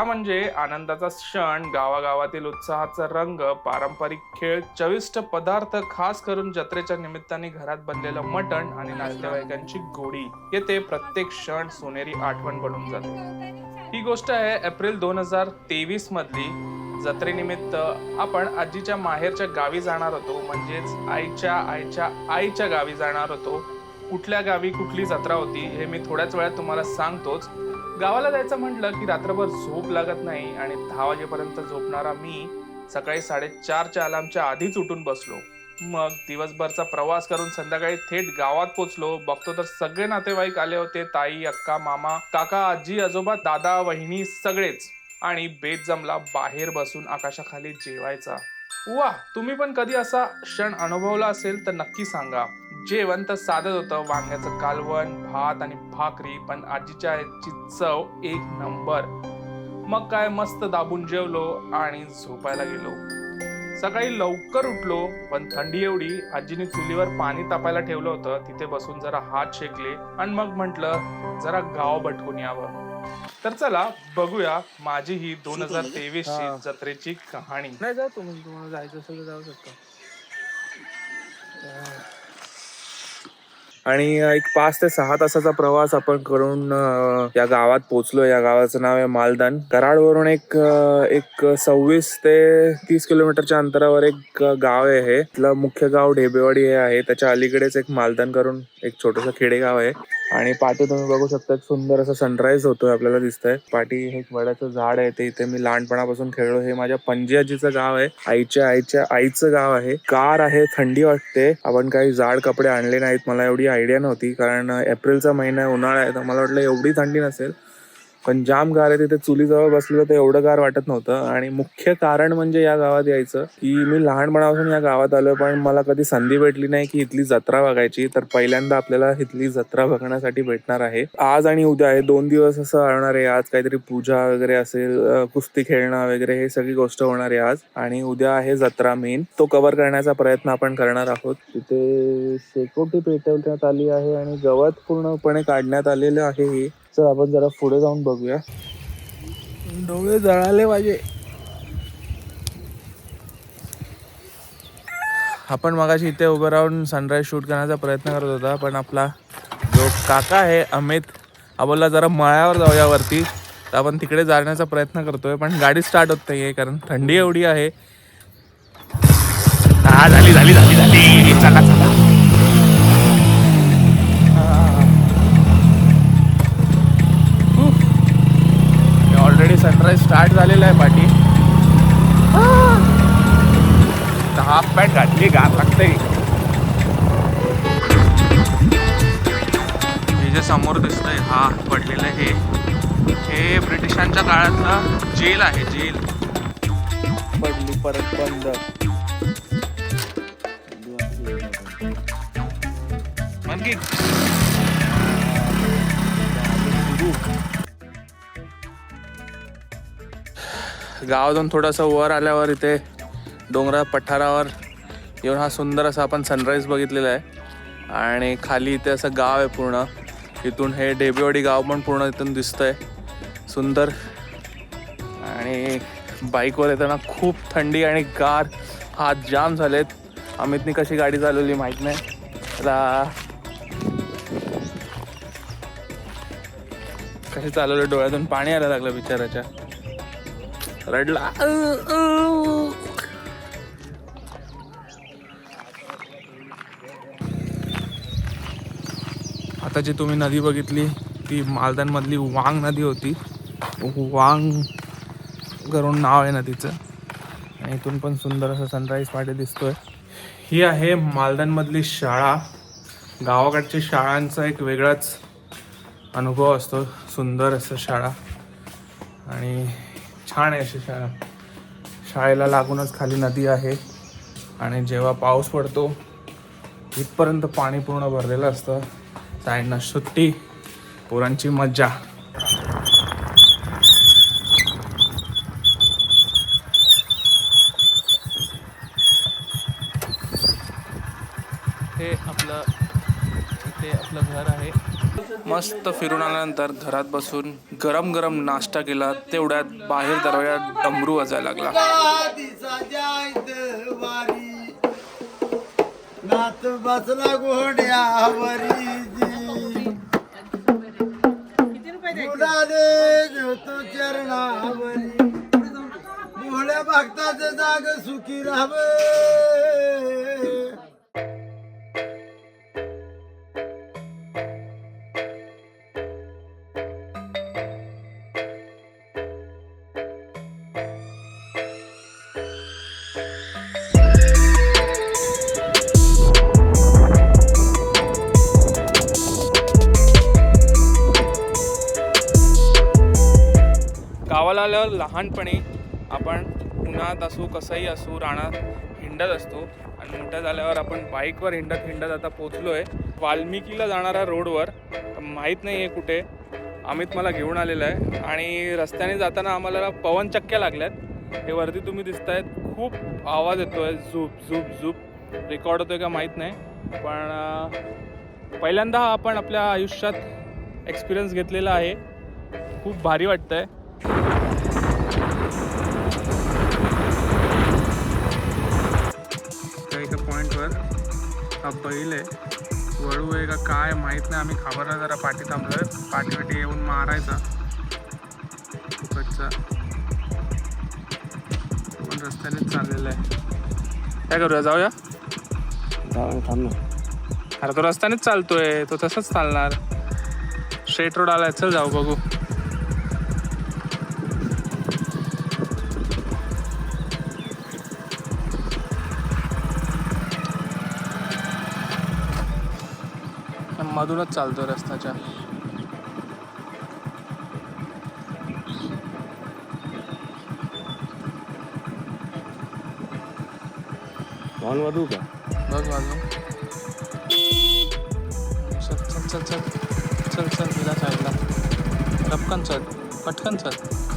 दसरा म्हणजे आनंदाचा क्षण गावागावातील उत्साहाचा रंग पारंपरिक खेळ चविष्ट पदार्थ खास करून जत्रेच्या निमित्ताने घरात बनलेलं मटण आणि नातेवाईकांची गोडी येथे प्रत्येक क्षण सोनेरी आठवण बनून जाते. ही गोष्ट आहे एप्रिल दोन हजार तेवीस मधली. जत्रेनिमित्त आपण आजीच्या माहेरच्या गावी जाणार होतो म्हणजेच आईच्या आईच्या आईच्या गावी जाणार होतो. कुठल्या गावी कुठली जत्रा होती हे मी थोड्याच वेळात तुम्हाला सांगतोच. गावाला जायचं म्हटलं की रात्रभर झोप लागत नाही आणि दहा वाजेपर्यंत झोपणारा मी सकाळी साडेचारच्या अलार्मच्या आधीच उठून बसलो. मग दिवसभरचा प्रवास करून संध्याकाळी थेट गावात पोचलो. बघतो तर सगळे नातेवाईक आले होते ताई अक्का मामा काका आजी आजोबा दादा वहिनी सगळेच. आणि बेत जमला बाहेर बसून आकाशाखाली जेवायचा. वा तुम्ही पण कधी असा क्षण अनुभवला असेल तर नक्की सांगा. जेवण तर साधत होतं. वांग्याचं कालवण भात आणि भाकरी पण आजीच्या हातची चव एक नंबर. मग काय मस्त दाबून जेवलो आणि झोपायला गेलो. सकाळी लवकर उठलो पण थंडी एवढी आजीने चुलीवर पाणी तापायला ठेवलं होतं. तिथे बसून जरा हात शेकले आणि मग म्हटलं जरा गाव बटकून यावं. तर चला बघूया माझी ही दोन हजार तेवीस. ची जत्रेची कहाणी. नाही तुम्हाला जायचं असेल तर जाऊ शकता. आणि एक पाच ते सहा तासाचा प्रवास आपण करून या गावात पोहोचलो या गावाचं नाव आहे मालदान. कराडवरून एक एक सव्वीस ते तीस किलोमीटरच्या अंतरावर एक गाव आहे हे. मुख्य गाव ढेबेवाडी हे आहे. त्याच्या अलीकडेच एक मालदान करून एक छोटस खेडेगाव आहे. आणि पाठी तुम्ही बघू शकता एक सुंदर असं सनराईज होतोय आपल्याला दिसतंय. पाठी हे एक वडाचं झाड आहे ते इथे मी लहानपणापासून खेळलो. हे माझ्या पणजी गाव आहे. आईच्या आईच्या आईचं गाव आहे. कार आहे थंडी वाटते. आपण काही जाड कपडे आणले नाहीत मला एवढी आयडिया नव्हती. कारण एप्रिलचा महिना आहे, उन्हाळा आहे तर मला वाटलं एवढी थंडी नसेल. पण जाम गार आहे तिथे चुलीजवळ बसलेलं तर एवढं गार वाटत नव्हतं. आणि मुख्य कारण म्हणजे या गावात यायचं की मी लहानपणापासून या गावात आलो पण मला कधी संधी भेटली नाही की इथली जत्रा बघायची. तर पहिल्यांदा आपल्याला इथली जत्रा बघण्यासाठी भेटणार आहे. आज आणि उद्या आहे दोन दिवस असं होणार आहे आज. काहीतरी पूजा वगैरे असेल कुस्ती खेळणं वगैरे हे सगळी गोष्ट होणार आहे आज. आणि उद्या आहे जत्रा मेन तो कव्हर करण्याचा प्रयत्न आपण करणार आहोत. तिथे शेकोटी पेटवण्यात आली आहे आणि गवत पूर्णपणे काढण्यात आलेलं आहे हे. चल आपण जरा पुढे जाऊन बघूया. डोळे जळाले माझे आपण मगाशी इथे उभं राहून सनराईज शूट करण्याचा प्रयत्न करत होता पण आपला जो काका आहे अमित हा बोलला जरा मळ्यावर जाऊया वरती. तर आपण तिकडे जाण्याचा प्रयत्न करतोय पण गाडी स्टार्ट होत नाहीये कारण थंडी एवढी आहे. झाली झाली झाली झाली. चला चला. झालेला आहे पाठी. हाफ पॅन्ट घातली गार लागते हे जे समोर दिसतंय हा पडलेलं हे. हे ब्रिटिशांच्या काळातलं जेल आहे जेल. पडली परत बंद. आणखी गावातून थोडंसं वर आल्यावर इथे डोंगरा पठारावर येऊन हा सुंदर असा आपण सनराईज बघितलेला आहे. आणि खाली इथे असं गाव आहे पूर्ण. इथून हे डेबेवाडी गाव पण पूर्ण इथून आहे सुंदर. आणि बाईकवर येताना खूप थंडी आणि गार हात जाम झालेत. अमितनी कशी गाडी चालवली माहीत नाही. त्याला कशी चालवलं? डोळ्यातून पाणी यायला लागलं बिचाराच्या रडला. आता जी तुम्ही नदी बघितली ती मालदानमधली वांग नदी होती. वांग करून नाव आहे नदीचं. आणि इथून पण सुंदर असं सनराईज पाठी दिसतोय. ही आहे मालदानमधली शाळा. गावाकडच्या शाळांचा एक वेगळाच अनुभव असतो. सुंदर असं शाळा. आणि छान आहे अशी शाळा शाळेला लागूनच खाली नदी आहे. आणि जेव्हा पाऊस पडतो इथपर्यंत पाणी पूर्ण भरलेलं असतं. साईडनं सुट्टी पोरांची मज्जा. हे आपलं इथे आपलं घर आहे. मस्त फिरून आल्यानंतर घरात बसून गरम गरम नाश्ता केला तेवढ्यात बाहेर दरवाजा डमरू वाजायला लागला. वारी चरणावरी. भोळ्या जाग सुखी राहावे. गावाला लहानपणी आपण उन्हात असू कसंही असू रानात हिंडत असतो आणि मोठ्या झाल्यावर आपण बाईकवर हिंडत हिंडत आता पोचलो आहे वाल्मिकीला जाणाऱ्या रोडवर माहीत नाही आहे कुठे अमित मला घेऊन आलेला आहे. आणि रस्त्याने जाताना आम्हाला पवनचक्क्या लागल्यात हे वरती तुम्ही दिसतायत. खूप आवाज येतो आहे झूप झूप झूप. रेकॉर्ड होतोय का माहीत नाही. पण पहिल्यांदा आपण आपल्या आयुष्यात एक्सपिरियन्स घेतलेला आहे. खूप भारी वाटतं आहे हा बैल आहे वळू आहे का काय माहीत नाही. आम्ही खाबरला जरा पाठी थांबलोय. पाठी वाटी येऊन मारायचा. तो पण रस्त्यानेच चाललेला आहे. काय करूया? जाऊया? अरे तो रस्त्यानेच चालतोय. तो तसंच चालणार. स्ट्रेट रोड आलाय. चल जाऊ बघू. मधूनच चालतोय रस्त्याच्या ऑन वाजू का? बघ बाजू. चल चल चल चल. चल चल तिला साईडला. टपकन चल पटकन चल.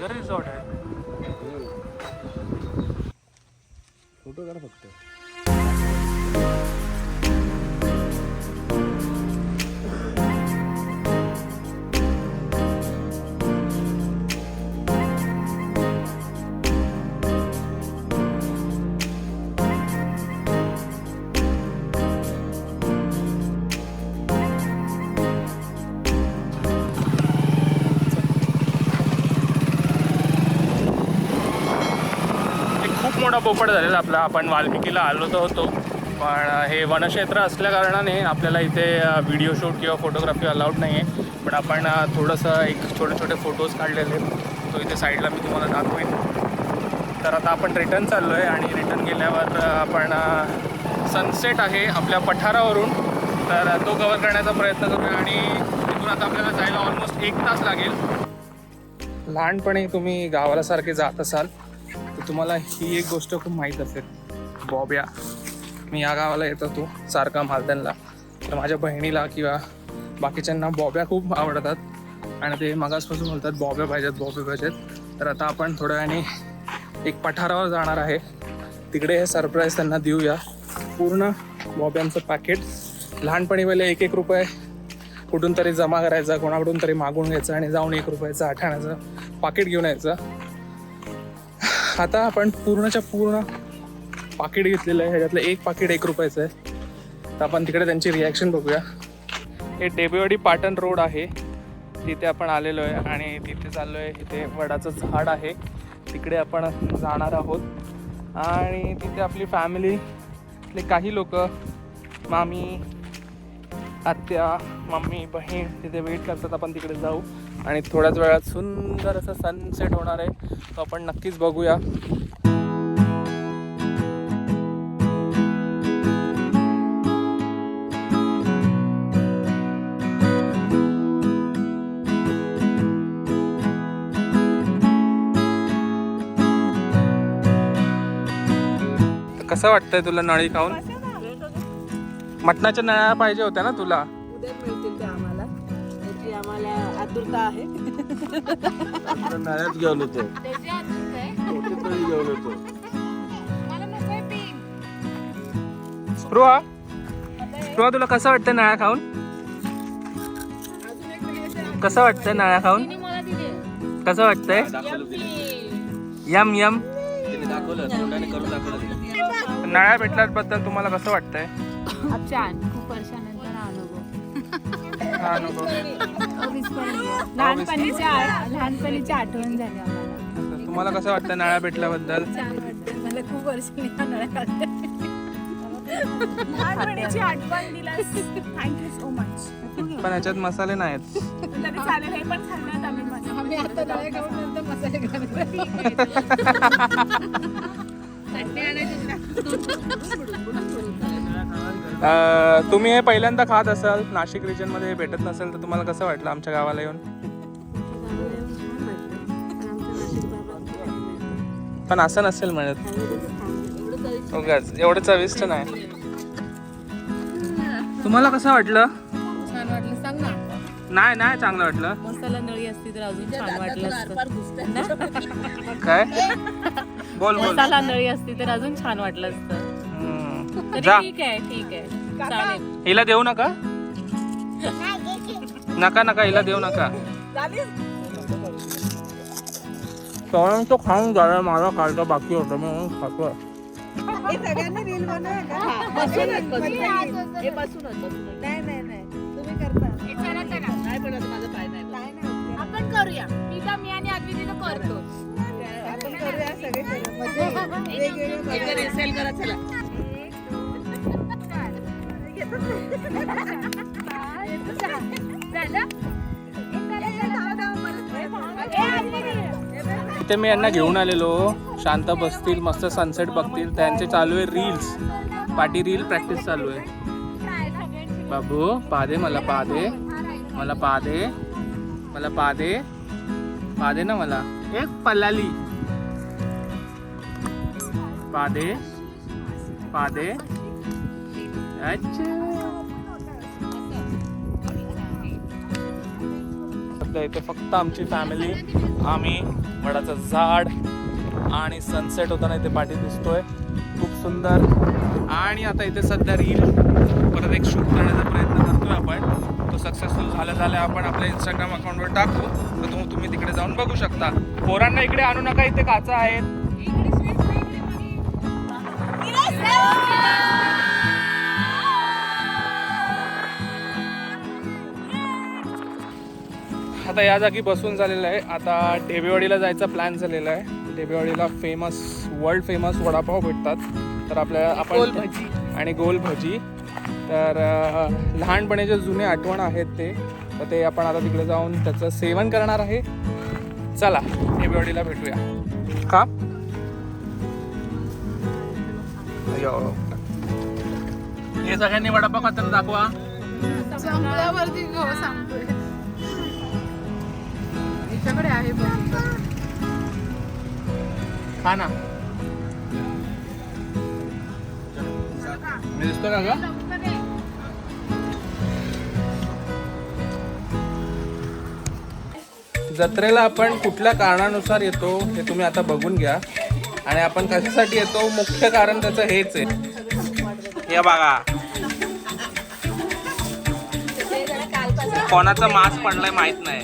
टायगर रिसॉर्ट आहे. फोटो काढ फक्त. पोपट झालेला आपला. आपण वाल्मिकीला आलो तर होतो. पण हे वनक्षेत्र असल्या कारणाने आपल्याला इथे व्हिडिओ शूट किंवा फोटोग्राफी अलाउड नाही आहे पण आपण थोडंसं एक छोटे छोटे फोटोज काढलेले तो इथे साईडला मी तुम्हाला दाखवेन. तर आता आपण रिटर्न चाललो आहे आणि रिटर्न गेल्यावर आपण सनसेट आहे आपल्या पठारावरून. तर तो कवर करण्याचा प्रयत्न करूया आणि तिथून आता आपल्याला जायला ऑलमोस्ट एक तास लागेल. लहानपणी तुम्ही गावाला सारखे जात असाल. तर तुम्हाला ही एक गोष्ट खूप माहीत असेल. बॉब्या मी या गावाला येत होतो सारखा मालदनला तर माझ्या बहिणीला किंवा बाकीच्यांना बॉब्या खूप आवडतात. आणि ते मगासपासून बोलतात बॉब्या पाहिजेत बॉब्या पाहिजेत. तर आता आपण थोड्या वेळाने एक पठारावर जाणार आहे. तिकडे हे सरप्राईज त्यांना देऊया. पूर्ण बॉब्यांचं पॅकेट लहानपणी पहिले एक एक रुपये कुठून तरी जमा करायचा कोणाकडून तरी मागून घ्यायचं आणि जाऊन एक रुपयाचं आठाण्याचं पाकिट घेऊन यायचं. आता आपण पूर्णच्या पूर्ण पाकिट घेतलेलं आहे. ह्याच्यातलं एक पाकिट एक रुपयाचं आहे. तर आपण तिकडे त्यांची रिॲक्शन बघूया. हे डेबेवाडी पाटण रोड आहे. तिथे आपण आलेलो आहे आणि तिथे चाललो आहे इथे वडाचं झाड आहे. तिकडे आपण जाणार आहोत. आणि तिथे आपली फॅमिलीतले काही लोक मामी आत्या मम्मी बहीण तिथे वेट करतात आपण तिकडे जाऊ. आणि थोड्याच वेळात सुंदर असं सनसेट होणार आहे. तो आपण नक्कीच बघूया. कसं वाटतंय तुला नळी खाऊन? मटणाच्या नळ्या पाहिजे होत्या ना तुला? उद्या मिळतील ते आम्हाला. खाण्याची आम्हाला आतुरता आहे. आपण नळ्यात घेऊन होतो घेऊन होतो स्पृहा स्पृहा तुला कसं वाटतं नळ्या खाऊन? कसं वाटतंय नळ्या खाऊन? कसं वाटतंय? Yum yum. नळ्या भेटल्याबद्दल तुम्हाला कसं वाटतंय? छान खूप वर्षानंतर हा अनुभव. हा अनुभव. अविस्मरणीय लहानपणीची आ- लहानपणीची आठवण झाली आम्हाला. तुम्हाला कसं वाटतं नळ्या भेटल्याबद्दल? छान वाटतं मला खूप वर्षांनी हा. लहानपणीची आठवण दिलास. थँक्यू सो मच पण ह्याच्यात मसाले नाहीत. तरी चालेल हे पण खाल्लं आम्ही आता नळ्या खाऊन नंतर मसाले तुम्ही हे पहिल्यांदा खात असाल नाशिक रिजनमध्ये हे भेटत नसेल तर तुम्हाला कसं वाटलं आमच्या गावाला येऊन? पण असं नसेल म्हणत उगाच एवढं चविष्ट नाही. तुम्हाला कसं वाटलं? छान वाटलं सांग ना. नाही नाही चांगलं वाटलं. मसाला नळी असती तर अजून छान वाटलं असतं. काय? बोल बोल. मसाला नळी असती तर अजून छान वाटलं असतं. तरी जा. ठीक आहे ठीक आहे. चालेल. हिला देऊ नका. नका नका हिला देऊ नका. कारण तो खाऊन झाला मला खायचं बाकी होतं मी म्हणून खातोय. सगळ्यांनी रील बनवा का? बसूनच बसूनच हे बसूनच बसूनच नाही नाही नाही तुम्ही करता. नाही पण आता माझा पाय नाही नाही नाही आपण करूया. पिता मी आणि अद्वितीला करतो. आपण करूया सगळे करू मजा येईल. वेगवेगळे बघा. सेल करा चला. इथे मी यांना घेऊन आलेलो. शांत बसतील मस्त सनसेट बघतील. त्यांचे चालू आहे रील्स पाठी रील प्रॅक्टिस चालू आहे. बाबू पादे मला पादे मला पादे मला पादे पादे ना मला. एक पल्लाली पादे पादे आपल्या इथे फक्त आमची फॅमिली आम्ही वडाचं झाड आणि सनसेट होताना इथे पाठी दिसतोय. खूप सुंदर. आणि आता इथे सध्या रील परत एक शूट करण्याचा प्रयत्न करतोय आपण. तो सक्सेसफुल झाला झाल्या आपण आपल्या इंस्टाग्राम अकाउंटवर टाकू. तर तुम्ही तुम्ही तिकडे जाऊन बघू शकता. पोरांना इकडे आणू नका इथे काचा आहेत. आता या जागी बसून झालेलं आहे. आता ढेबेवाडीला जायचा प्लॅन झालेला आहे. ढेबेवाडीला फेमस वर्ल्ड फेमस वडापाव भेटतात. तर आपल्या आपण भजी. आणि गोल भजी. तर अं, लहानपणीचे जुने आठवण आहेत ते तर ते आपण आता तिकडे जाऊन त्याचं सेवन करणार आहे. चला ढेबेवाडीला भेटूया. का. हे सगळ्यांनी वडापाव खाताना दाखवा. त्यांच्याकडे आहे खा ना. मी दिसतो का ग? जत्रेला आपण कुठल्या कारणानुसार येतो हे तुम्ही आता बघून घ्या. आणि आपण कशासाठी येतो? मुख्य कारण त्याचं हेच आहे. हे बघा. कोणाचा मास पडलाय माहीत नाही.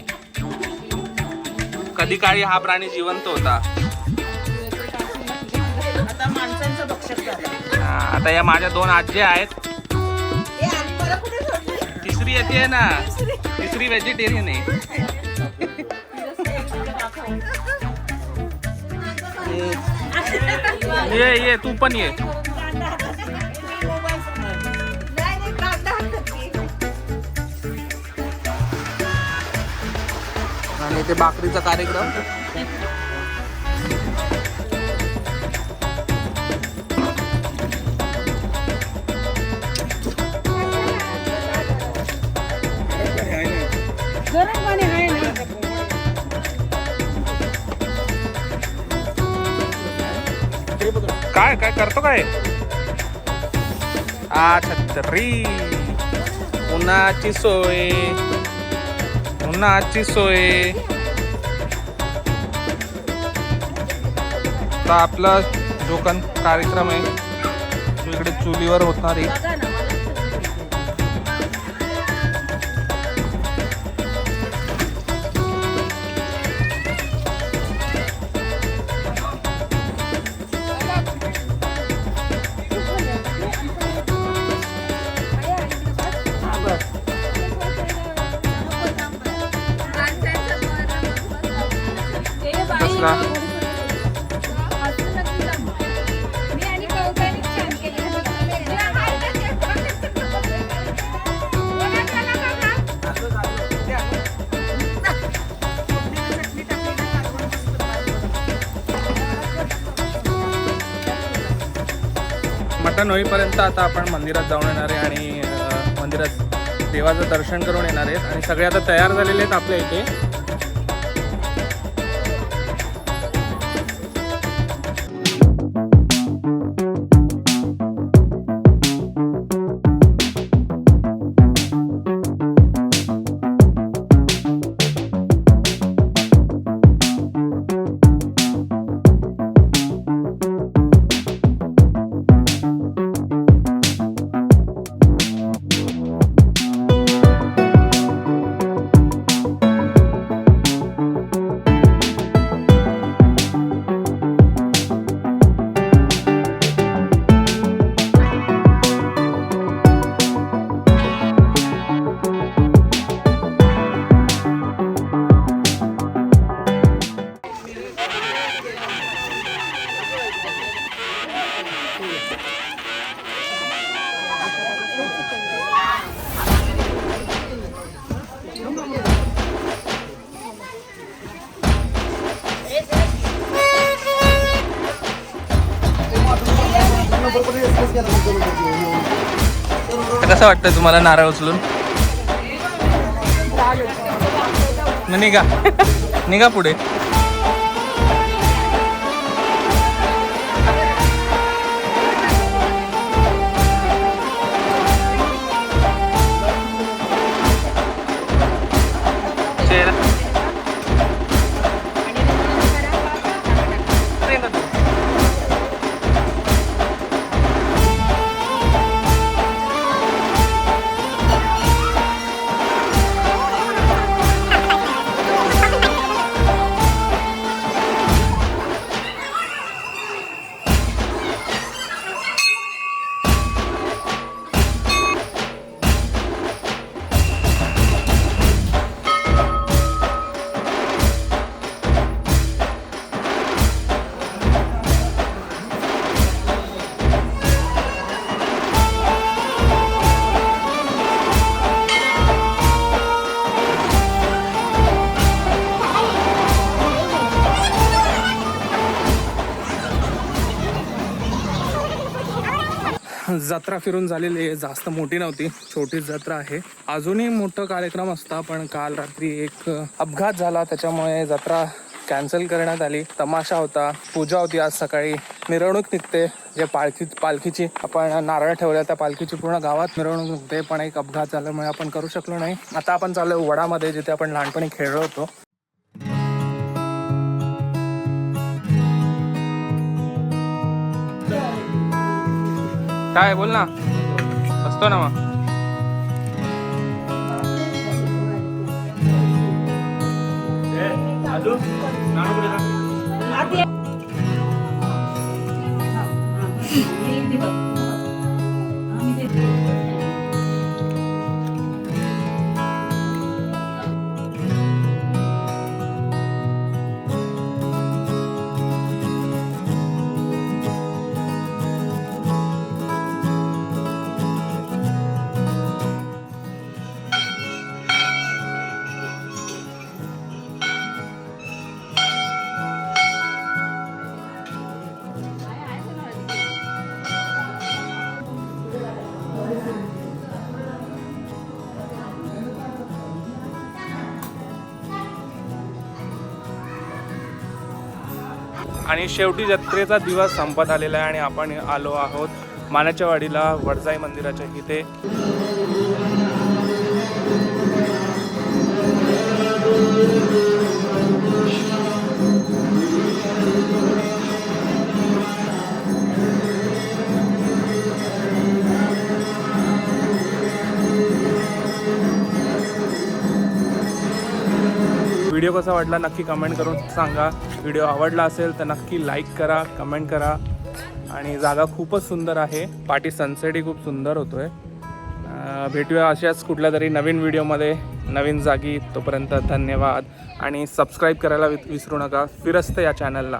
कधी काळी हा प्राणी जिवंत होता. आता या माझ्या दोन आजी आहेत. तिसरी येते ना. तिसरी. व्हेजिटेरियन आहे. ये ये तू पण ये. ते भाकरीचा कार्यक्रम. काय काय करतो काय? आ छत्री उन्हाची सोय पुन्हा आजची सोय. आता आपला जो कार्यक्रम आहे तो इकडे चुलीवर होणार आहे. मटण होईपर्यंत आता आपण मंदिरात जाऊन येणार आहे आणि मंदिरात देवाचं दर्शन करून येणार आहेत. आणि सगळे आता तयार झालेले आहेत आपल्या इथे. कसं वाटतं तुम्हाला नारळ उचलून? निघा. निघा पुढे. जत्रा फिरून झालेली आहे. जास्त मोठी नव्हती. छोटी जत्रा आहे. अजूनही मोठं कार्यक्रम असता पण काल रात्री एक अपघात झाला. त्याच्यामुळे जत्रा कॅन्सल करण्यात आली. तमाशा होता. पूजा होती आज सकाळी. मिरवणूक निघते. जे पालखी पालखीची आपण नारळ ठेवल्या त्या पालखीची पूर्ण गावात मिरवणूक निघते. पण एक अपघात झाल्यामुळे आपण करू शकलो नाही. आता आपण चालू वडामध्ये जिथे आपण लहानपणी खेळलो होतो. काय बोल ना. असतो ना मग. आणि शेवटी जत्रेचा दिवस संपत आलेला आहे आणि आपण आलो आहोत मानाच्या वाडीला वडजाई मंदिराच्या इथे. कसा वाटला नक्की कमेंट करून सांगा. व्हिडिओ आवडला असेल तर नक्की लाईक करा कमेंट करा. आणि जागा खूपच सुंदर आहे. पाठी सनसेटही खूप सुंदर होतो आहे भेटूया अशाच कुठल्या तरी नवीन व्हिडिओमध्ये नवीन जागी. तोपर्यंत धन्यवाद. आणि सबस्क्राईब करायला वि- विसरू नका. फिरस्त या चॅनलला